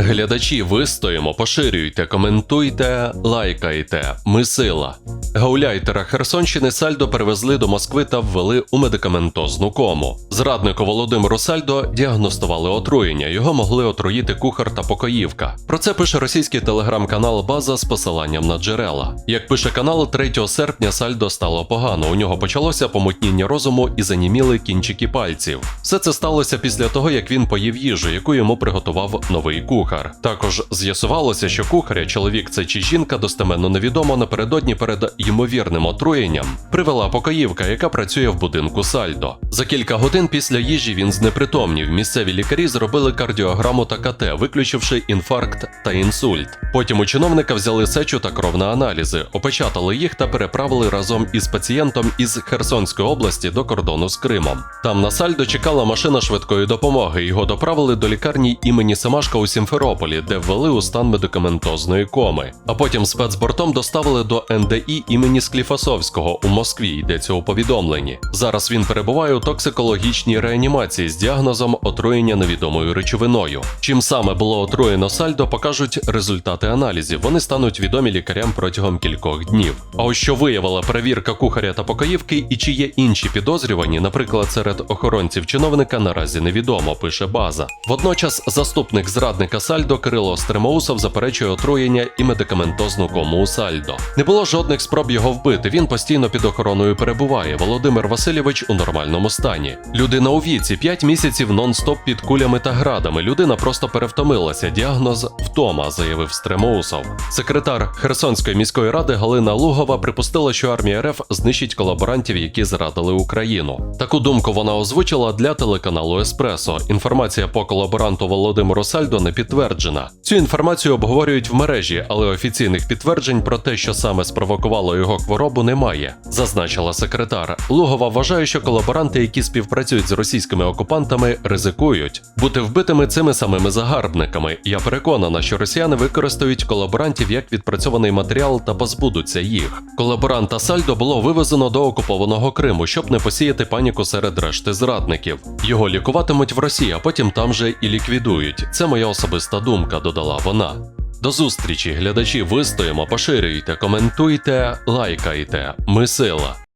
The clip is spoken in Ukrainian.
Глядачі, вистоїмо, поширюйте, коментуйте, лайкайте. Ми сила. Гауляйтера Херсонщини Сальдо перевезли до Москви та ввели у медикаментозну кому. Зраднику Володимиру Сальдо діагностували отруєння. Його могли отруїти кухар та покоївка. Про це пише російський телеграм-канал База з посиланням на джерела. Як пише канал, 3 серпня Сальдо стало погано. У нього почалося помутніння розуму і заніміли кінчики пальців. Все це сталося після того, як він поїв їжу, яку йому приготував новий кухар. Також з'ясувалося, що кухаря, чоловік це чи жінка, достеменно невідомо напередодні перед ймовірним отруєнням привела покоївка, яка працює в будинку Сальдо. За кілька годин після їжі він знепритомнів. Місцеві лікарі зробили кардіограму та КТ, виключивши інфаркт та інсульт. Потім у чиновника взяли сечу та кров на аналізи, опечатали їх та переправили разом із пацієнтом із Херсонської області до кордону з Кримом. Там на Сальдо чекала машина швидкої допомоги. Його доправили до лікарні імені Семашка у Сімферополі, де ввели у стан медикаментозної коми. А потім спецбортом доставили до НДІ імені Скліфасовського у Москві. Йдеться у повідомленні. Зараз він перебуває у токсикологічній реанімації з діагнозом отруєння невідомою речовиною. Чим саме було отруєно сальдо, покажуть результати аналізів. Вони стануть відомі лікарям протягом кількох днів. А ось що виявила перевірка кухаря та покоївки, і чи є інші підозрювані, наприклад, серед охоронців чиновника, наразі невідомо, пише база. Водночас заступник зрадника Сальдо Кирило Стремоусов заперечує отруєння і медикаментозну кому у Сальдо. Не було жодних спроб його вбити. Він постійно під охороною перебуває. Володимир Васильович у нормальному стані. Людина у віці 5 місяців нон-стоп під кулями та градами. Людина просто перевтомилася. Діагноз втома, заявив Стремоусов. Секретар Херсонської міської ради Галина Лугова припустила, що армія РФ знищить колаборантів, які зрадили Україну. Таку думку вона озвучила для телеканалу Еспресо. Інформація по колаборанту Володимиру Сальдо не підтверджена. Цю інформацію обговорюють в мережі, але офіційних підтверджень про те, що саме спровокувало його хворобу, немає, зазначила секретар. Лугова вважає, що колаборанти, які співпрацюють з російськими окупантами, ризикують бути вбитими цими самими загарбниками. Я переконана, що росіяни використають колаборантів як відпрацьований матеріал та позбудуться їх. Колаборанта Сальдо було вивезено до окупованого Криму, щоб не посіяти паніку серед решти зрадників. Його лікуватимуть в Росії, а потім там же і ліквідують. Це моя особиста думка, додала вона. До зустрічі, глядачі, вистоїмо, поширюйте, коментуйте, лайкайте. Ми сила.